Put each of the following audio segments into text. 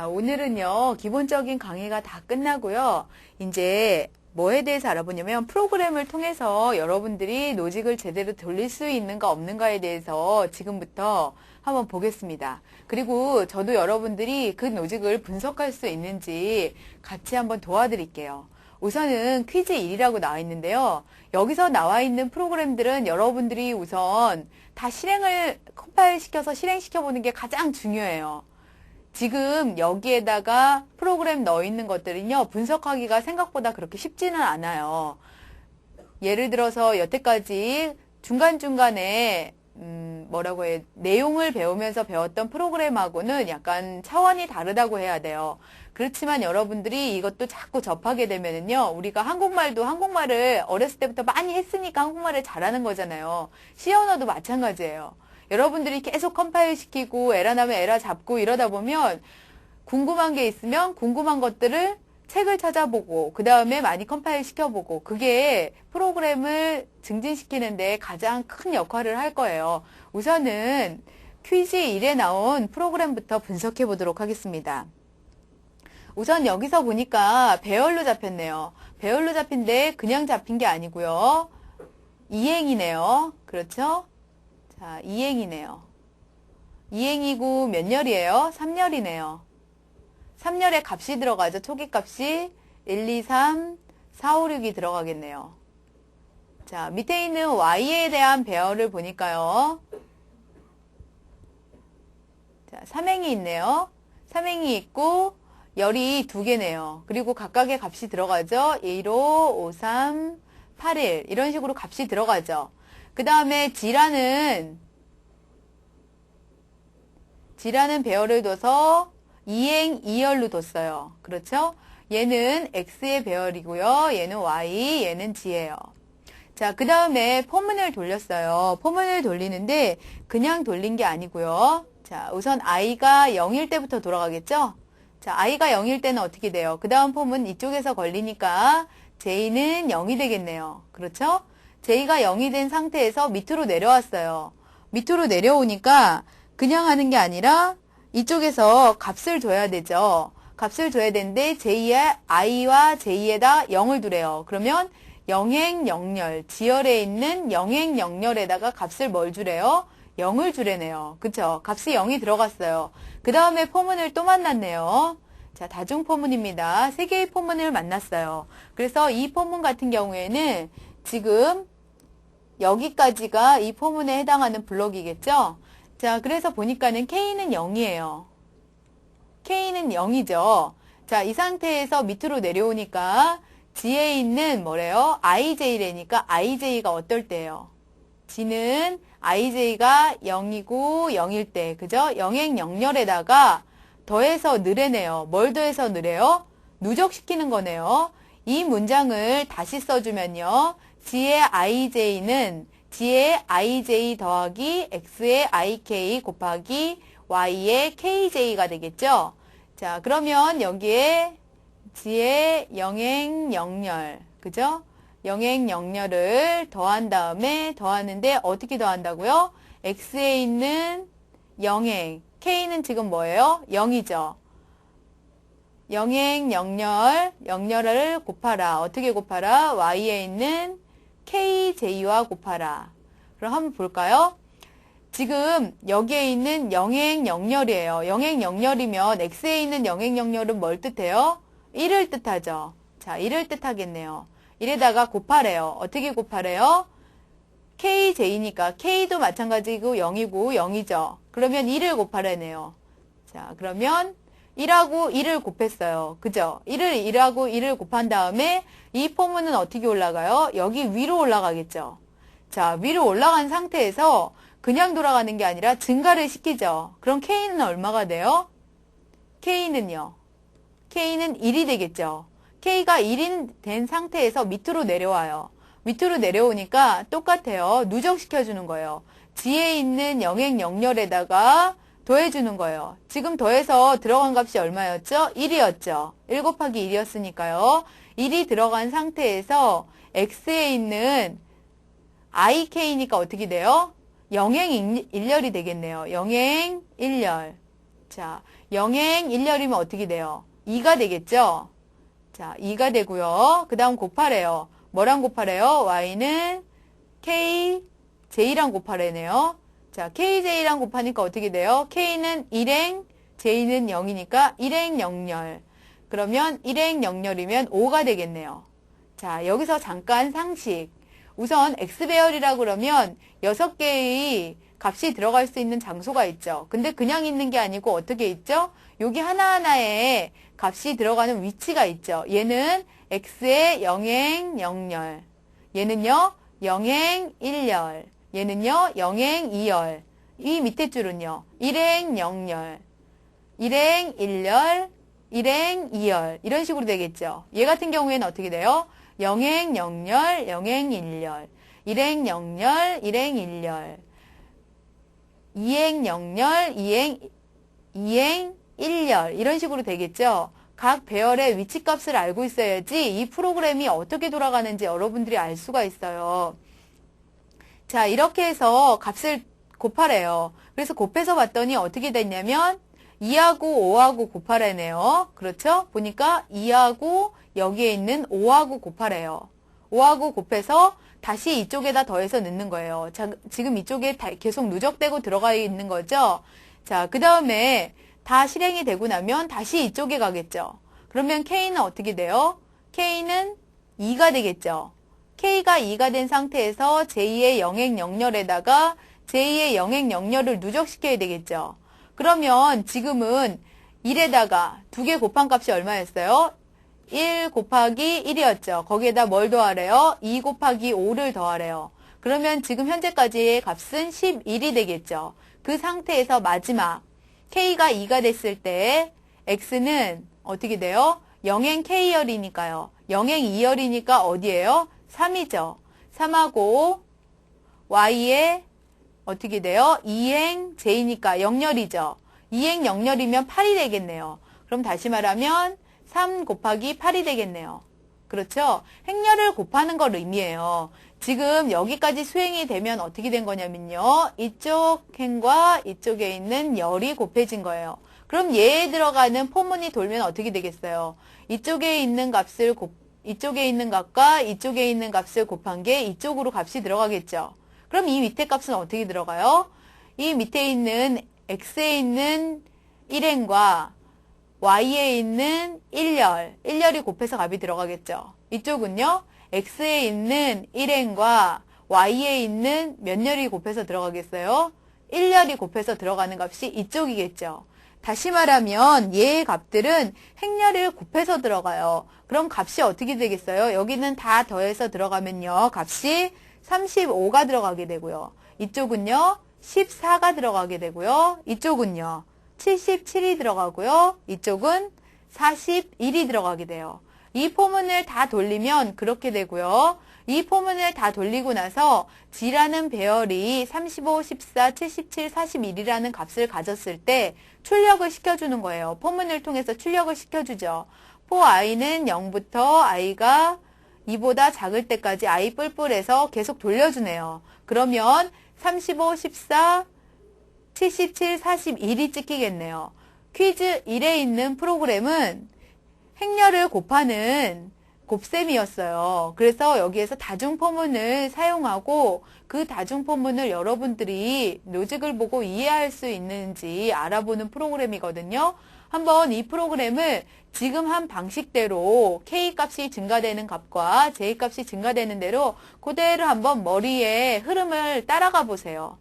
자, 오늘은요, 기본적인 강의가 다 끝나고요. 이제 뭐에 대해서 알아보냐면 프로그램을 통해서 여러분들이 노직을 제대로 돌릴 수 있는가 없는가에 대해서 지금부터 한번 보겠습니다. 그리고 저도 여러분들이 그 노직을 분석할 수 있는지 같이 한번 도와드릴게요. 우선은 퀴즈 1이라고 나와 있는데요. 여기서 나와 있는 프로그램들은 여러분들이 우선 다 실행을 컴파일 시켜서 실행시켜 보는 게 가장 중요해요. 지금 여기에다가 프로그램 넣어 있는 것들은요, 분석하기가 생각보다 그렇게 쉽지는 않아요. 예를 들어서 여태까지 중간중간에 음, 뭐라고 해, 내용을 배우면서 배웠던 프로그램하고는 약간 차원이 다르다고 해야 돼요. 그렇지만 여러분들이 이것도 자꾸 접하게 되면은요, 우리가 한국말도 한국말을 어렸을 때부터 많이 했으니까 한국말을 잘하는 거잖아요. 시언어도 마찬가지예요. 여러분들이 계속 컴파일 시키고 에라 나면 에라 잡고 이러다 보면 궁금한 게 있으면 궁금한 것들을 책을 찾아보고 그 다음에 많이 컴파일 시켜보고 그게 프로그램을 증진시키는데 가장 큰 역할을 할 거예요. 우선은 퀴즈 1에 나온 프로그램부터 분석해 보도록 하겠습니다. 우선 여기서 보니까 배열로 잡혔네요. 배열로 잡힌데 그냥 잡힌 게 아니고요. 이행이네요. 그렇죠? 자, 이행이네요. 이행이고 몇 열이에요? 3열이네요. 3열에 값이 들어가죠. 초기 값이 1, 2, 3, 4, 5, 6이 들어가겠네요. 자, 밑에 있는 y에 대한 배열을 보니까요. 자, 삼행이 있네요. 삼행이 있고 열이 두 개네요. 그리고 각각의 값이 들어가죠. 1, 5, 5, 3, 8, 1 이런 식으로 값이 들어가죠. 그 다음에 지라는 지라는 배열을 둬서 2행 2열로 뒀어요. 그렇죠? 얘는 x의 배열이고요. 얘는 y, 얘는 g예요. 자, 그 다음에 포문을 돌렸어요. 포문을 돌리는데 그냥 돌린 게 아니고요. 자, 우선 i가 0일 때부터 돌아가겠죠? 자, i가 0일 때는 어떻게 돼요? 그 다음 폼은 이쪽에서 걸리니까 j는 0이 되겠네요. 그렇죠? J가 0이 된 상태에서 밑으로 내려왔어요. 밑으로 내려오니까 그냥 하는 게 아니라 이쪽에서 값을 줘야 되죠. 값을 줘야 되는데 j의 i와 j에다 0을 두래요. 그러면 영행 영렬 지열에 있는 영행 영렬에다가 값을 뭘 주래요? 0을 주래네요. 그쵸? 값이 0이 들어갔어요. 그 다음에 포문을 또 만났네요. 자, 다중 포문입니다. 세 개의 포문을 만났어요. 그래서 이 포문 같은 경우에는 지금 여기까지가 이 포문에 해당하는 블록이겠죠? 자, 그래서 보니까는 K는 0이에요. K는 0이죠. 자, 이 상태에서 밑으로 내려오니까 G에 있는 뭐래요? IJ래니까 IJ가 어떨 때예요? G는 IJ가 0이고 0일 때, 그죠? 영행 영렬에다가 더해서 느래네요. 뭘 더해서 느래요? 누적시키는 거네요. 이 문장을 다시 써주면요. G의 IJ는 G의 IJ 더하기 X의 IK 곱하기 Y의 KJ가 되겠죠? 자, 그러면 여기에 G의 영행 영렬, 그죠? 영행 영렬을 더한 다음에 더하는데 어떻게 더한다고요? X에 있는 영행, K는 지금 뭐예요? 0이죠. 영행 영렬, 영렬을 곱하라. 어떻게 곱하라? Y에 있는 KJ와 곱하라. 그럼 한번 볼까요? 지금 여기에 있는 영행 영렬이에요. 영행 영렬이면 X에 있는 영행 영렬은 뭘 뜻해요? 1을 뜻하죠. 자, 1을 뜻하겠네요. 이래다가 곱하래요. 어떻게 곱하래요? KJ니까 K도 마찬가지고 0이고 0이죠. 그러면 1을 곱하래네요. 자, 그러면 1하고 1을 곱했어요. 그죠? 1을 1하고 1을 곱한 다음에 이 포문은 어떻게 올라가요? 여기 위로 올라가겠죠. 자, 위로 올라간 상태에서 그냥 돌아가는 게 아니라 증가를 시키죠. 그럼 K는 얼마가 돼요? K는요. K는 1이 되겠죠. K가 1인 된 상태에서 밑으로 내려와요. 밑으로 내려오니까 똑같아요. 누적시켜주는 거예요. G에 있는 영행 영렬에다가 더해주는 거예요. 지금 더해서 들어간 값이 얼마였죠? 1이었죠. 1 곱하기 1이었으니까요. 1이 들어간 상태에서 X에 있는 IK니까 어떻게 돼요? 영행 1열이 되겠네요. 영행 1열. 자, 영행 1열이면 어떻게 돼요? 2가 되겠죠? 자, 2가 되고요. 그 다음 곱하래요. 뭐랑 곱하래요? y는 k, j랑 곱하래네요. 자, kj랑 곱하니까 어떻게 돼요? k는 1행, j는 0이니까 1행 0열. 그러면 1행 0열이면 5가 되겠네요. 자, 여기서 잠깐 상식. 우선 x배열이라 그러면 6개의 값이 들어갈 수 있는 장소가 있죠. 근데 그냥 있는 게 아니고 어떻게 있죠? 여기 하나하나에 값이 들어가는 위치가 있죠. 얘는 x의 0행 0열. 얘는요, 0행 1열. 얘는요, 0행 2열. 이 밑에 줄은요, 1행 0열. 1행 1열, 1행 2열. 이런 식으로 되겠죠. 얘 같은 경우에는 어떻게 돼요? 0행 0열, 0행 1열. 1행 0열, 1행 1열. 2행 0열, 2행, 2행 1열. 이런 식으로 되겠죠. 각 배열의 위치값을 알고 있어야지 이 프로그램이 어떻게 돌아가는지 여러분들이 알 수가 있어요. 자, 이렇게 해서 값을 곱하래요. 그래서 곱해서 봤더니 어떻게 됐냐면 2하고 5하고 곱하래네요. 그렇죠? 보니까 2하고 여기에 있는 5하고 곱하래요. 5하고 곱해서 다시 이쪽에다 더해서 넣는 거예요. 자, 지금 이쪽에 계속 누적되고 들어가 있는 거죠. 자, 그 다음에 다 실행이 되고 나면 다시 이쪽에 가겠죠. 그러면 K는 어떻게 돼요? K는 2가 되겠죠. K가 2가 된 상태에서 j 의 영행 영렬에다가 j 의 영행 영렬을 누적시켜야 되겠죠. 그러면 지금은 1에다가 두 개 곱한 값이 얼마였어요? 1 곱하기 1이었죠. 거기에다 뭘 더하래요? 2 곱하기 5를 더하래요. 그러면 지금 현재까지의 값은 11이 되겠죠. 그 상태에서 마지막 k가 2가 됐을 때 x는 어떻게 돼요? 0행 k열이니까요. 0행 2열이니까 어디예요? 3이죠. 3하고 y에 어떻게 돼요? 2행 j니까 0열이죠. 2행 0열이면 8이 되겠네요. 그럼 다시 말하면 3 곱하기 8이 되겠네요. 그렇죠? 행렬을 곱하는 걸 의미해요. 지금 여기까지 수행이 되면 어떻게 된 거냐면요. 이쪽 행과 이쪽에 있는 열이 곱해진 거예요. 그럼 얘에 들어가는 포문이 돌면 어떻게 되겠어요? 이쪽에 있는 값을 곱, 이쪽에 있는 값과 이쪽에 있는 값을 곱한 게 이쪽으로 값이 들어가겠죠. 그럼 이 밑에 값은 어떻게 들어가요? 이 밑에 있는 x에 있는 1행과 y에 있는 1열, 1열이 곱해서 값이 들어가겠죠. 이쪽은요, x에 있는 1n과 y에 있는 몇 열이 곱해서 들어가겠어요? 1열이 곱해서 들어가는 값이 이쪽이겠죠. 다시 말하면 얘의 값들은 행렬을 곱해서 들어가요. 그럼 값이 어떻게 되겠어요? 여기는 다 더해서 들어가면요. 값이 35가 들어가게 되고요. 이쪽은요. 14가 들어가게 되고요. 이쪽은요. 77이 들어가고요. 이쪽은 41이 들어가게 돼요. 이 포문을 다 돌리면 그렇게 되고요. 이 포문을 다 돌리고 나서 G라는 배열이 35, 14, 77, 41이라는 값을 가졌을 때 출력을 시켜주는 거예요. 포문을 통해서 출력을 시켜주죠. 포 i는 0부터 i가 2보다 작을 때까지 i 뿔뿔해서 계속 돌려주네요. 그러면 35, 14, 77, 41이 찍히겠네요. 퀴즈 1에 있는 프로그램은 행렬을 곱하는 곱셈이었어요. 그래서 여기에서 다중포문을 사용하고 그 다중포문을 여러분들이 로직을 보고 이해할 수 있는지 알아보는 프로그램이거든요. 한번 이 프로그램을 지금 한 방식대로 K 값이 증가되는 값과 J 값이 증가되는 대로 그대로 한번 머리에 흐름을 따라가 보세요.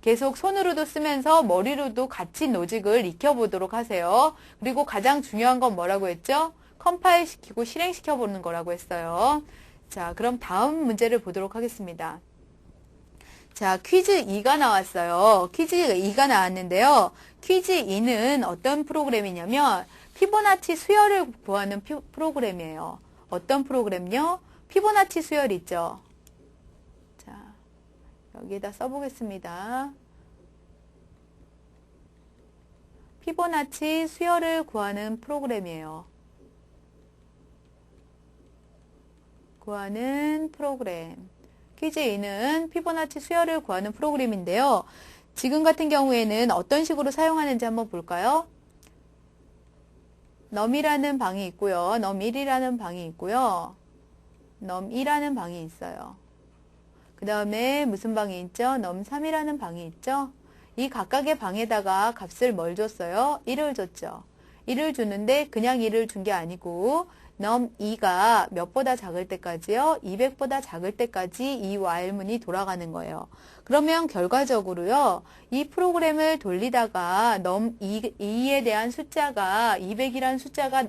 계속 손으로도 쓰면서 머리로도 같이 노직을 익혀보도록 하세요. 그리고 가장 중요한 건 뭐라고 했죠? 컴파일 시키고 실행시켜 보는 거라고 했어요. 자, 그럼 다음 문제를 보도록 하겠습니다. 자, 퀴즈 2가 나왔어요. 퀴즈 2가 나왔는데요. 퀴즈 2는 어떤 프로그램이냐면 피보나치 수열을 구하는 피, 프로그램이에요. 어떤 프로그램요? 피보나치 수열 있죠. 여기에다 써보겠습니다. 피보나치 수열을 구하는 프로그램이에요. 구하는 프로그램. 퀴즈 2는 피보나치 수열을 구하는 프로그램인데요. 지금 같은 경우에는 어떤 식으로 사용하는지 한번 볼까요? 넘이라는 방이 있고요. 넘1이라는 방이 있고요. 넘2라는 방이 있어요. 그 다음에 무슨 방이 있죠? 넘3이라는 방이 있죠? 이 각각의 방에다가 값을 뭘 줬어요? 1을 줬죠. 1을 주는데 그냥 1을 준 게 아니고 넘 2가 몇보다 작을 때까지요? 200보다 작을 때까지 이 while문이 돌아가는 거예요. 그러면 결과적으로요. 이 프로그램을 돌리다가 넘 2, 에 대한 숫자가 200이라는 숫자가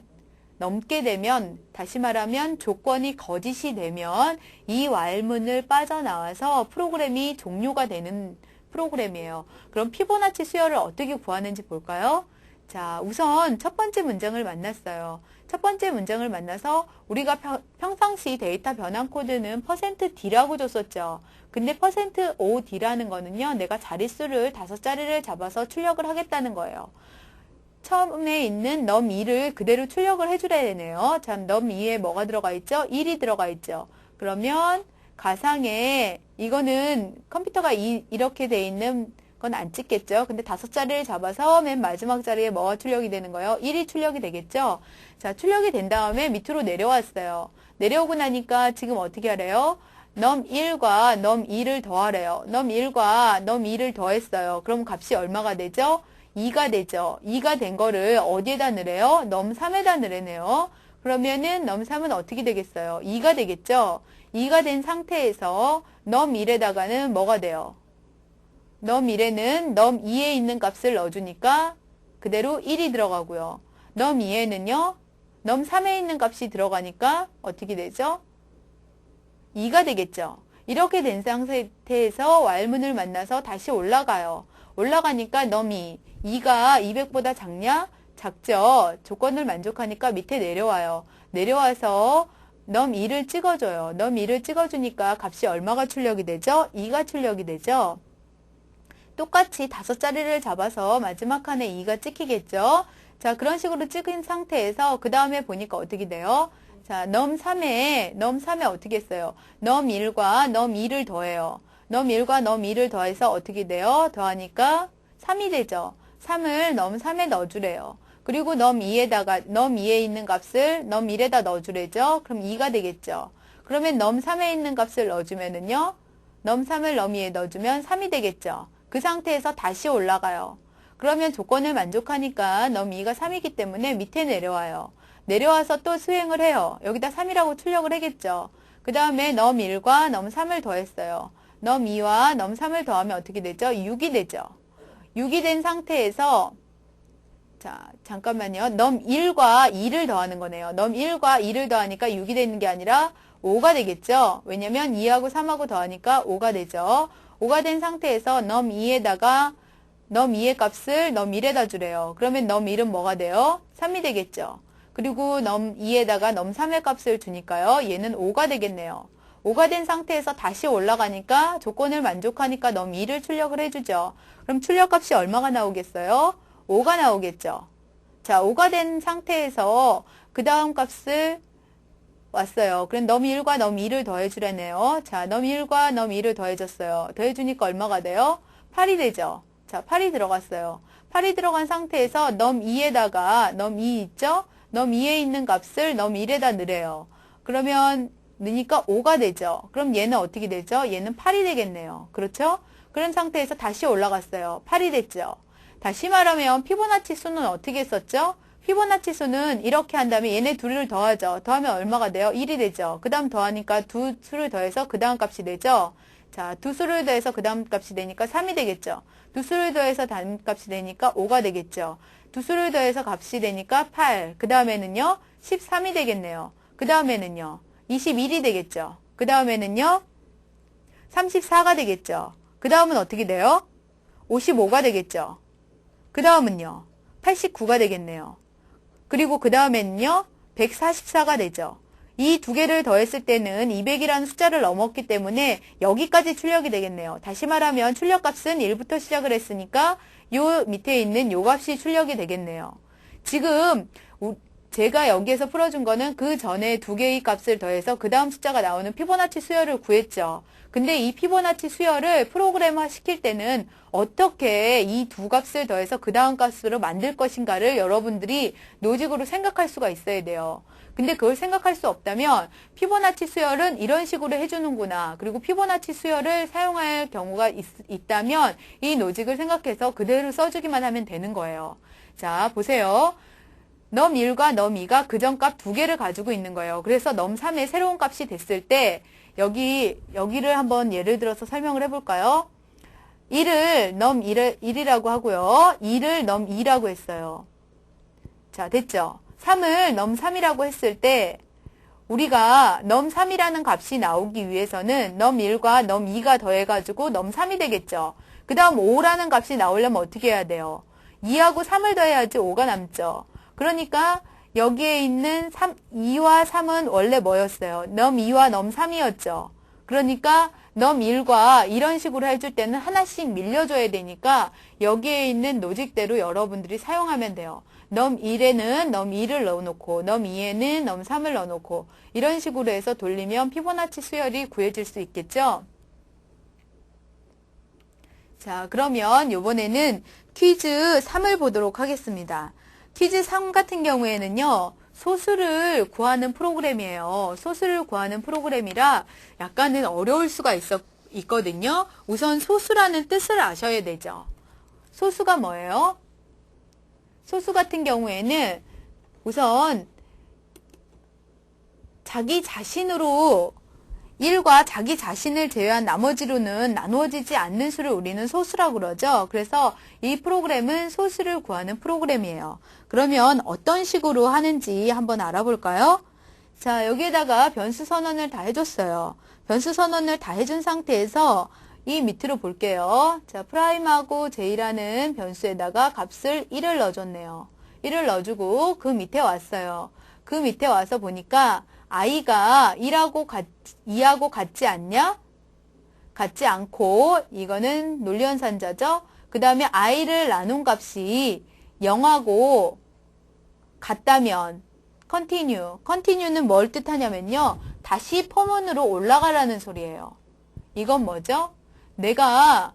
넘게 되면 다시 말하면 조건이 거짓이 되면 이 while문을 빠져나와서 프로그램이 종료가 되는 프로그램이에요. 그럼 피보나치 수열을 어떻게 구하는지 볼까요? 자, 우선 첫 번째 문장을 만났어요. 첫 번째 문장을 만나서 우리가 평상시 데이터 변환 코드는 %d라고 줬었죠. 근데 %od라는 거는요. 내가 자릿수를 다섯 자리를 잡아서 출력을 하겠다는 거예요. 처음에 있는 num2를 그대로 출력을 해주려야 되네요. 참, num2에 뭐가 들어가 있죠? 1이 들어가 있죠. 그러면 가상에 이거는 컴퓨터가 이, 이렇게 돼 있는 건 안 찍겠죠. 근데 다섯 자리를 잡아서 맨 마지막 자리에 뭐가 출력이 되는 거예요? 1이 출력이 되겠죠. 자, 출력이 된 다음에 밑으로 내려왔어요. 내려오고 나니까 지금 어떻게 하래요? num1과 num2를 더하래요. num1과 num2를 더했어요. 그럼 값이 얼마가 되죠? 2가 되죠. 2가 된 거를 어디에다 넣으래요? 넘 3에다 넣으래네요. 그러면은 넘 3은 어떻게 되겠어요? 2가 되겠죠. 2가 된 상태에서 넘 1에다가는 뭐가 돼요? 넘 1에는 넘 2에 있는 값을 넣어주니까 그대로 1이 들어가고요. 넘 2에는요. 넘 3에 있는 값이 들어가니까 어떻게 되죠? 2가 되겠죠. 이렇게 된 상태에서 왈문을 만나서 다시 올라가요. 올라가니까 넘이 2가 200보다 작냐? 작죠. 조건을 만족하니까 밑에 내려와요. 내려와서 넘 2를 찍어줘요. 넘 2를 찍어주니까 값이 얼마가 출력이 되죠? 2가 출력이 되죠. 똑같이 다섯 자리를 잡아서 마지막 칸에 2가 찍히겠죠. 자, 그런 식으로 찍은 상태에서 그 다음에 보니까 어떻게 돼요? 자, 넘 3에, 넘 3에 어떻게 했어요? 넘 1과 넘 2를 더해요. 넘 1과 넘 2를 더해서 어떻게 돼요? 더하니까 3이 되죠. 3을 넘 3에 넣어주래요. 그리고 넘 2에다가 넘 2에 있는 값을 넘 1에다 넣어주래죠. 그럼 2가 되겠죠. 그러면 넘 3에 있는 값을 넣어주면은요. 넘 3을 넘 2에 넣어주면 3이 되겠죠. 그 상태에서 다시 올라가요. 그러면 조건을 만족하니까 넘 2가 3이기 때문에 밑에 내려와요. 내려와서 또 수행을 해요. 여기다 3이라고 출력을 하겠죠. 그 다음에 넘 1과 넘 3을 더했어요. 넘 2와 넘 3을 더하면 어떻게 되죠? 6이 되죠. 6이 된 상태에서 자 잠깐만요. 넘 1과 2를 더하는 거네요. 넘 1과 2를 더하니까 6이 되는 게 아니라 5가 되겠죠. 왜냐면 2하고 3하고 더하니까 5가 되죠. 5가 된 상태에서 넘 2에다가 넘 2의 값을 넘 1에다 주래요. 그러면 넘 1은 뭐가 돼요? 3이 되겠죠. 그리고 넘 2에다가 넘 3의 값을 주니까요. 얘는 5가 되겠네요. 5가 된 상태에서 다시 올라가니까 조건을 만족하니까 넘 2를 출력을 해주죠. 그럼 출력값이 얼마가 나오겠어요? 5가 나오겠죠. 자, 5가 된 상태에서 그 다음 값을 왔어요. 그럼 넘 1과 넘 2를 더해주라네요. 자, 넘 1과 넘 2를 더해줬어요. 더해주니까 얼마가 돼요? 8이 되죠. 자, 8이 들어갔어요. 8이 들어간 상태에서 넘 2에다가 넘 2 있죠? 넘 2에 있는 값을 넘 1에다 넣으래요. 그러면 넣으니까 5가 되죠. 그럼 얘는 어떻게 되죠? 얘는 8이 되겠네요. 그렇죠? 그런 상태에서 다시 올라갔어요. 8이 됐죠. 다시 말하면 피보나치 수는 어떻게 썼죠? 피보나치 수는 이렇게 한 다음에 얘네 둘을 더하죠. 더하면 얼마가 돼요? 1이 되죠. 그 다음 더하니까 두 수를 더해서 그 다음 값이 되죠. 자, 두 수를 더해서 그 다음 값이 되니까 3이 되겠죠. 두 수를 더해서 다음 값이 되니까 5가 되겠죠. 두 수를 더해서 값이 되니까 8. 그 다음에는요, 13이 되겠네요. 그 다음에는요, 21이 되겠죠. 그 다음에는요, 34가 되겠죠. 그 다음은 어떻게 돼요? 55가 되겠죠. 그 다음은요, 89가 되겠네요. 그리고 그 다음에는요, 144가 되죠. 이 두 개를 더했을 때는 200이라는 숫자를 넘었기 때문에 여기까지 출력이 되겠네요. 다시 말하면 출력값은 1부터 시작을 했으니까 요 밑에 있는 요 값이 출력이 되겠네요. 지금 제가 여기에서 풀어준 거는 그 전에 두 개의 값을 더해서 그 다음 숫자가 나오는 피보나치 수열을 구했죠. 근데 이 피보나치 수열을 프로그램화 시킬 때는 어떻게 이 두 값을 더해서 그 다음 값으로 만들 것인가를 여러분들이 노직으로 생각할 수가 있어야 돼요. 근데 그걸 생각할 수 없다면 피보나치 수열은 이런 식으로 해주는구나. 그리고 피보나치 수열을 사용할 경우가 있, 다면 이 노직을 생각해서 그대로 써주기만 하면 되는 거예요. 자, 보세요. 넘 1과 넘 2가 그 전 값 두 개를 가지고 있는 거예요. 그래서 넘 3의 새로운 값이 됐을 때 여기 여기를 한번 예를 들어서 설명을 해볼까요? 1을 넘 1을, 1이라고 하고요. 2를 넘 2라고 했어요. 자, 됐죠? 3을 넘 3이라고 했을 때 우리가 넘 3이라는 값이 나오기 위해서는 넘 1과 넘 2가 더해가지고 넘 3이 되겠죠. 그 다음 5라는 값이 나오려면 어떻게 해야 돼요? 2하고 3을 더해야지 5가 남죠. 그러니까 여기에 있는 3, 2와 3은 원래 뭐였어요? 넘 2와 넘 3이었죠. 그러니까 넘 1과 이런 식으로 해줄 때는 하나씩 밀려줘야 되니까 여기에 있는 노직대로 여러분들이 사용하면 돼요. 넘 1에는 넘 2를 넣어놓고 넘 2에는 넘 3을 넣어놓고 이런 식으로 해서 돌리면 피보나치 수열이 구해질 수 있겠죠? 자 그러면 이번에는 퀴즈 3을 보도록 하겠습니다. 퀴즈 3 같은 경우에는요. 소수를 구하는 프로그램이에요. 소수를 구하는 프로그램이라 약간은 어려울 수가 있어, 있거든요. 우선 소수라는 뜻을 아셔야 되죠. 소수가 뭐예요? 소수 같은 경우에는 우선 자기 자신으로 1과 자기 자신을 제외한 나머지로는 나누어지지 않는 수를 우리는 소수라고 그러죠. 그래서 이 프로그램은 소수를 구하는 프로그램이에요. 그러면 어떤 식으로 하는지 한번 알아볼까요? 자, 여기에다가 변수 선언을 다 해줬어요. 변수 선언을 다 해준 상태에서 이 밑으로 볼게요. 자, 프라임하고 제이라는 변수에다가 값을 1을 넣어줬네요. 1을 넣어주고 그 밑에 왔어요. 그 밑에 와서 보니까 i가 1하고 같, 2하고 같지 않냐? 같지 않고 이거는 논리연산자죠. 그 다음에 i를 나눈 값이 0하고 같다면 continue. continue는 뭘 뜻하냐면요. 다시 포문으로 올라가라는 소리예요. 이건 뭐죠? 내가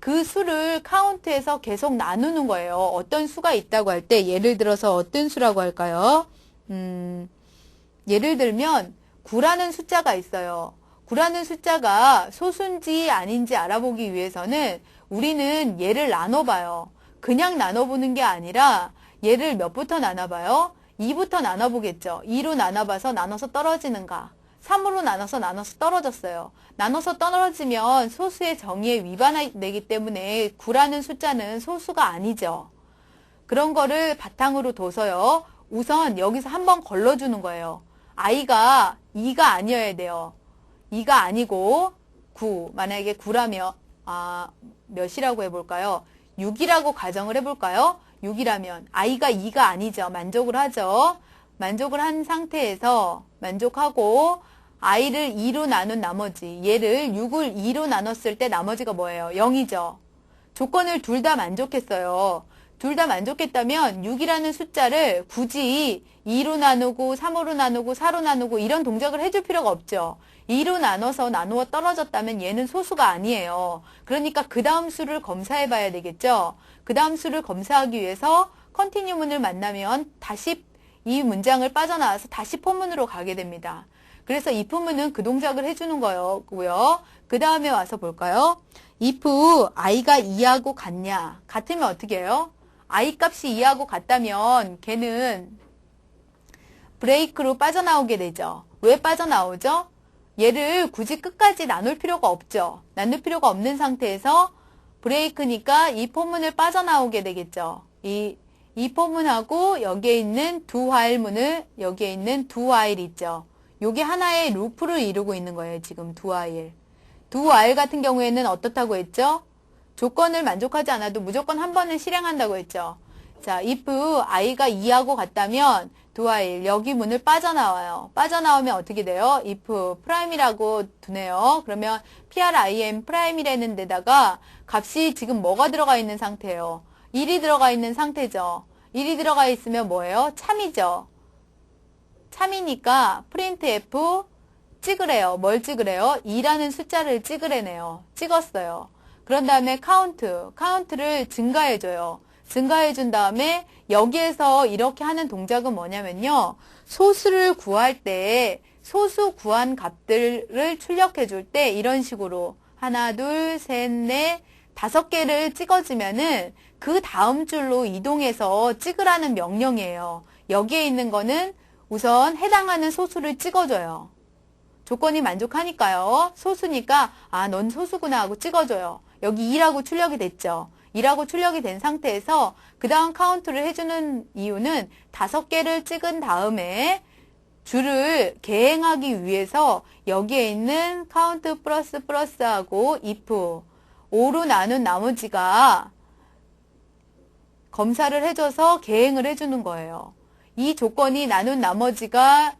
그 수를 카운트해서 계속 나누는 거예요. 어떤 수가 있다고 할 때 예를 들어서 어떤 수라고 할까요? 음, 예를 들면 9라는 숫자가 있어요. 9라는 숫자가 소수인지 아닌지 알아보기 위해서는 우리는 얘를 나눠봐요. 그냥 나눠보는 게 아니라 얘를 몇부터 나눠봐요? 2부터 나눠보겠죠. 2로 나눠봐서 나눠서 떨어지는가. 3으로 나눠서 나눠서 떨어졌어요. 나눠서 떨어지면 소수의 정의에 위반되기 때문에 9라는 숫자는 소수가 아니죠. 그런 거를 바탕으로 둬서요. 우선 여기서 한번 걸러주는 거예요. I가 2가 아니어야 돼요. 2가 아니고 9. 만약에 9라면 아, 몇이라고 해볼까요? 6이라고 가정을 해볼까요? 6이라면 i가 2가 아니죠. 만족을 하죠. 만족을 한 상태에서 만족하고 i를 2로 나눈 나머지 얘를 6을 2로 나눴을 때 나머지가 뭐예요? 0이죠. 조건을 둘 다 만족했어요. 둘 다 만족했다면 6이라는 숫자를 굳이 2로 나누고 3으로 나누고 4로 나누고 이런 동작을 해줄 필요가 없죠. 2로 나눠서 나누어 떨어졌다면 얘는 소수가 아니에요. 그러니까 그 다음 수를 검사해 봐야 되겠죠. 그 다음 수를 검사하기 위해서 컨티뉴문을 만나면 다시 이 문장을 빠져나와서 다시 포문으로 가게 됩니다. 그래서 이 포문은 그 동작을 해주는 거고요. 그 다음에 와서 볼까요? if i가 2하고 같냐? 같으면 어떻게 해요? I 값이 2하고 같다면 걔는 브레이크로 빠져나오게 되죠. 왜 빠져나오죠? 얘를 굳이 끝까지 나눌 필요가 없죠. 나눌 필요가 없는 상태에서 브레이크니까 이 포문을 빠져나오게 되겠죠. 이, 이 포문하고 여기에 있는 두 화일문을 여기에 있는 두 화일 있죠. 요게 하나의 루프를 이루고 있는 거예요. 지금 두 화일. 두 화일 같은 경우에는 어떻다고 했죠? 조건을 만족하지 않아도 무조건 한 번은 실행한다고 했죠. 자, if i가 2하고 같다면 도화일 여기 문을 빠져나와요. 빠져나오면 어떻게 돼요? if 프라임이라고 두네요. 그러면 prim 프라임이라는 데다가 값이 지금 뭐가 들어가 있는 상태예요? 1이 들어가 있는 상태죠. 1이 들어가 있으면 뭐예요? 참이죠. 참이니까 프린트 F 찍으래요. 뭘 찍으래요? 2라는 숫자를 찍으래네요. 찍었어요. 그런 다음에 카운트, 카운트를 증가해줘요. 증가해준 다음에 여기에서 이렇게 하는 동작은 뭐냐면요. 소수를 구할 때 소수 구한 값들을 출력해 줄 때 이런 식으로 하나, 둘, 셋, 넷, 다섯 개를 찍어주면은 그 다음 줄로 이동해서 찍으라는 명령이에요. 여기에 있는 거는 우선 해당하는 소수를 찍어줘요. 조건이 만족하니까요. 소수니까 아, 넌 소수구나 하고 찍어줘요. 여기 2라고 출력이 됐죠. 2라고 출력이 된 상태에서 그 다음 카운트를 해주는 이유는 다섯 개를 찍은 다음에 줄을 개행하기 위해서 여기에 있는 카운트 플러스 플러스하고 if 5로 나눈 나머지가 검사를 해줘서 개행을 해주는 거예요. 이 조건이 나눈 나머지가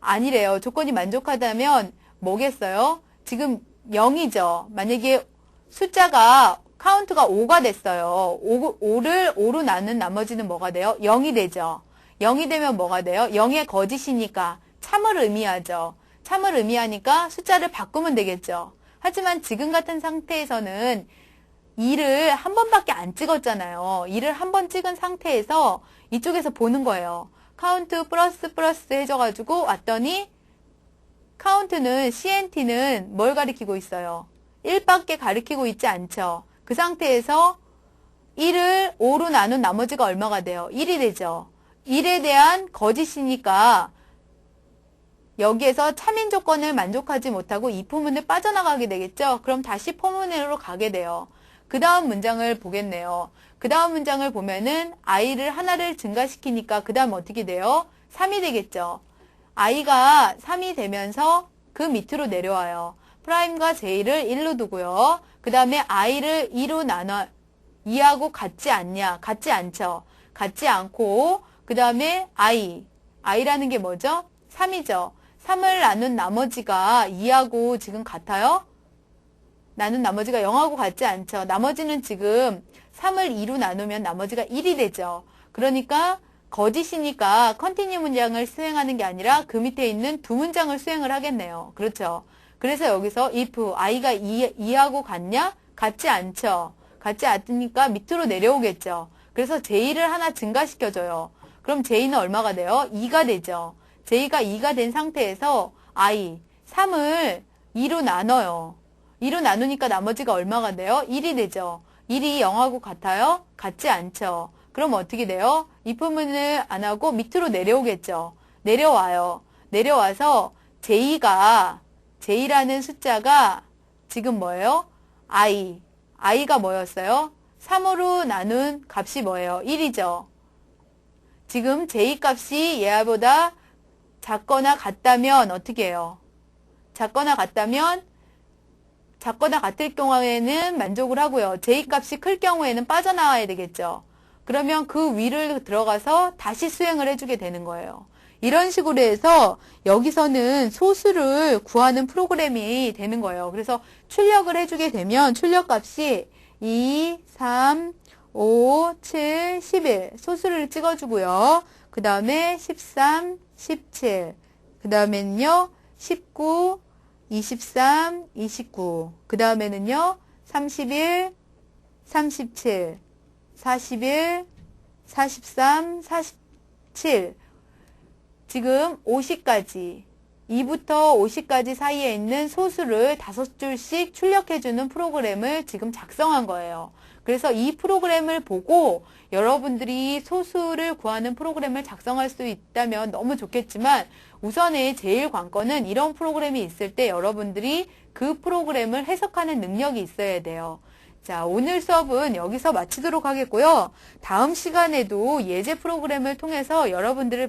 아니래요. 조건이 만족하다면 뭐겠어요? 지금 0이죠. 만약에 숫자가 카운트가 5가 됐어요. 5, 5를 5로 나눈 나머지는 뭐가 돼요? 0이 되죠. 0이 되면 뭐가 돼요? 0의 거짓이니까 참을 의미하죠. 참을 의미하니까 숫자를 바꾸면 되겠죠. 하지만 지금 같은 상태에서는 2를 한 번밖에 안 찍었잖아요. 2를 한 번 찍은 상태에서 이쪽에서 보는 거예요. 카운트 플러스 플러스 해줘가지고 왔더니 카운트는 CNT는 뭘 가리키고 있어요? 1밖에 가리키고 있지 않죠. 그 상태에서 1을 5로 나눈 나머지가 얼마가 돼요? 1이 되죠. 1에 대한 거짓이니까 여기에서 참인 조건을 만족하지 못하고 이 포문을 빠져나가게 되겠죠. 그럼 다시 포문으로 가게 돼요. 그 다음 문장을 보겠네요. 그 다음 문장을 보면은 i를 하나를 증가시키니까 그 다음 어떻게 돼요? 3이 되겠죠. i가 3이 되면서 그 밑으로 내려와요. 프라임과 j를 1로 두고요. 그 다음에 i를 2로 나눠 2하고 같지 않냐? 같지 않죠. 같지 않고 그 다음에 i i라는 게 뭐죠? 3이죠. 3을 나눈 나머지가 2하고 지금 같아요? 나눈 나머지가 0하고 같지 않죠. 나머지는 지금 3을 2로 나누면 나머지가 1이 되죠. 그러니까 거짓이니까 컨티뉴 문장을 수행하는 게 아니라 그 밑에 있는 두 문장을 수행을 하겠네요. 그렇죠. 그래서 여기서 if i가 2, 2하고 같냐? 같지 않죠. 같지 않으니까 밑으로 내려오겠죠. 그래서 j를 하나 증가시켜줘요. 그럼 j는 얼마가 돼요? 2가 되죠. j가 2가 된 상태에서 i 3을 2로 나눠요. 2로 나누니까 나머지가 얼마가 돼요? 1이 되죠. 1이 0하고 같아요? 같지 않죠. 그럼 어떻게 돼요? if문을 안 하고 밑으로 내려오겠죠. 내려와요. 내려와서 j가 j라는 숫자가 지금 뭐예요? i. i가 뭐였어요? 3으로 나눈 값이 뭐예요? 1이죠. 지금 j 값이 얘보다 작거나 같다면 어떻게 해요? 작거나 같다면 작거나 같을 경우에는 만족을 하고요. j 값이 클 경우에는 빠져나와야 되겠죠. 그러면 그 위를 들어가서 다시 수행을 해주게 되는 거예요. 이런 식으로 해서 여기서는 소수를 구하는 프로그램이 되는 거예요. 그래서 출력을 해주게 되면 출력 값이 2, 3, 5, 7, 11 소수를 찍어주고요. 그 다음에 13, 17, 그 다음에는요 19, 23, 29, 그 다음에는요 31, 37, 41, 43, 47 지금 50까지 2부터 50까지 사이에 있는 소수를 다섯 줄씩 출력해주는 프로그램을 지금 작성한 거예요. 그래서 이 프로그램을 보고 여러분들이 소수를 구하는 프로그램을 작성할 수 있다면 너무 좋겠지만 우선의 제일 관건은 이런 프로그램이 있을 때 여러분들이 그 프로그램을 해석하는 능력이 있어야 돼요. 자, 오늘 수업은 여기서 마치도록 하겠고요. 다음 시간에도 예제 프로그램을 통해서 여러분들을